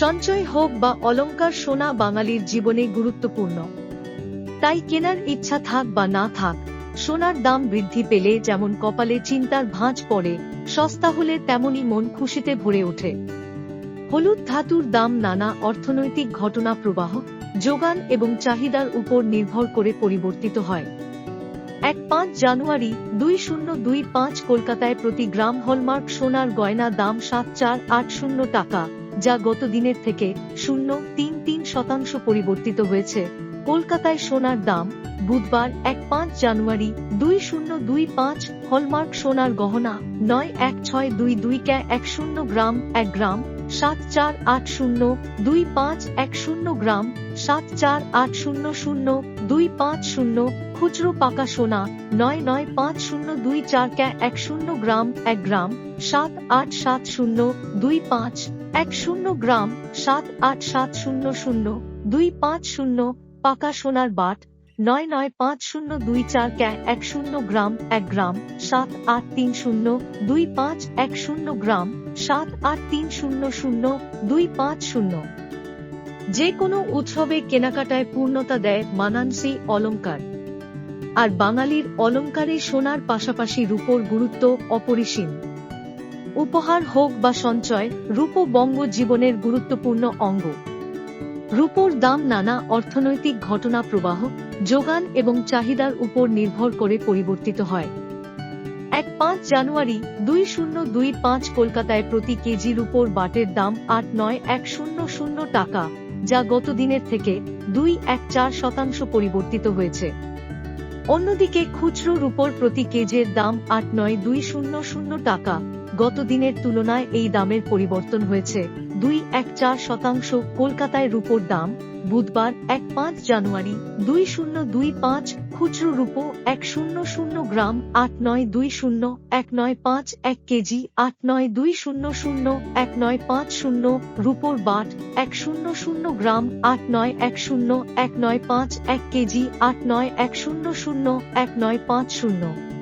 সঞ্চয় হোক বা অলংকার সোনা বাঙালির জীবনে গুরুত্বপূর্ণ। তাই কেনার ইচ্ছা থাক বা না থাক, সোনার দাম বৃদ্ধি পেলে যেমন কপালে চিন্তার ভাঁজ পড়ে, সস্তা হলে তেমনি মন খুশিতে ভরে ওঠে। হলুদ ধাতুর দাম নানা অর্থনৈতিক ঘটনা প্রবাহ, যোগান এবং চাহিদার উপর নির্ভর করে পরিবর্তিত হয়। এক পাঁচ জানুয়ারি দুই শূন্য দুই পাঁচ কলকাতায় প্রতি গ্রাম হলমার্ক সোনার গয়না দাম সাত চার আট শূন্য টাকা। যা গত দিনের থেকে শূন্য তিন তিন শতাংশ পরিবর্তিত হয়েছে। কলকাতায় সোনার দাম বুধবার এক পাঁচ জানুয়ারি দুই শূন্য দুই পাঁচ, হলমার্ক সোনার গহনা নয় এক ছয় দুই দুই ক্যা এক শূন্য গ্রাম এক গ্রাম, সাত চার আট শূন্য দুই পাঁচ এক শূন্য গ্রাম, সাত চার আট শূন্য শূন্য দুই পাঁচ শূন্য, খুচরো পাকা সোনা নয় নয় পাঁচ শূন্য দুই চার ক্যা এক শূন্য গ্রাম এক গ্রাম সাত আট সাত শূন্য দুই পাঁচ এক শূন্য গ্রাম, সাত আট সাত শূন্য শূন্য দুই পাঁচ শূন্য, পাকা সোনার বাট, নয় নয় পাঁচ শূন্য দুই চার এক শূন্য গ্রাম, এক গ্রাম, সাত আট তিন শূন্য দুই পাঁচ এক শূন্য গ্রাম, সাত আট তিন শূন্য শূন্য দুই পাঁচ শূন্য। যে কোনো উৎসবে কেনাকাটায় পূর্ণতা দেয় মানানসি অলংকার। আর বাঙালির অলংকারে সোনার পাশাপাশি রূপোর গুরুত্ব অপরিসীম। উপহার হোক বা সঞ্চয়, রূপ বঙ্গ জীবনের গুরুত্বপূর্ণ অঙ্গ। রূপোর দাম নানা অর্থনৈতিক ঘটনা প্রবাহ, যোগান এবং চাহিদার উপর নির্ভর করে পরিবর্তিত হয়। এক পাঁচ জানুয়ারি দুই শূন্য দুই পাঁচ কলকাতায় প্রতি কেজি রূপোর বাটের দাম আট নয় এক শূন্য শূন্য টাকা, যা গত দিনের থেকে দুই এক চার শতাংশ পরিবর্তিত হয়েছে। অন্যদিকে খুচরো রূপোর প্রতি কেজের দাম আট নয় দুই শূন্য শূন্য টাকা গত দিনের তুলনায় এই দামের পরিবর্তন হয়েছে। দুই এক চার শতাংশ কলকাতায় রূপোর দাম, বুধবার এক পাঁচ জানুয়ারি দুই শূন্য দুই পাঁচ, খুচরো রূপো এক শূন্য শূন্য গ্রাম আট নয় দুই শূন্য এক নয় পাঁচ এক কেজি আট নয় দুই শূন্য শূন্য এক নয় পাঁচ শূন্য, রূপোর বাট এক শূন্য শূন্য গ্রাম আট নয় এক শূন্য এক নয় পাঁচ এক কেজি আট নয় এক শূন্য শূন্য এক নয় পাঁচ শূন্য।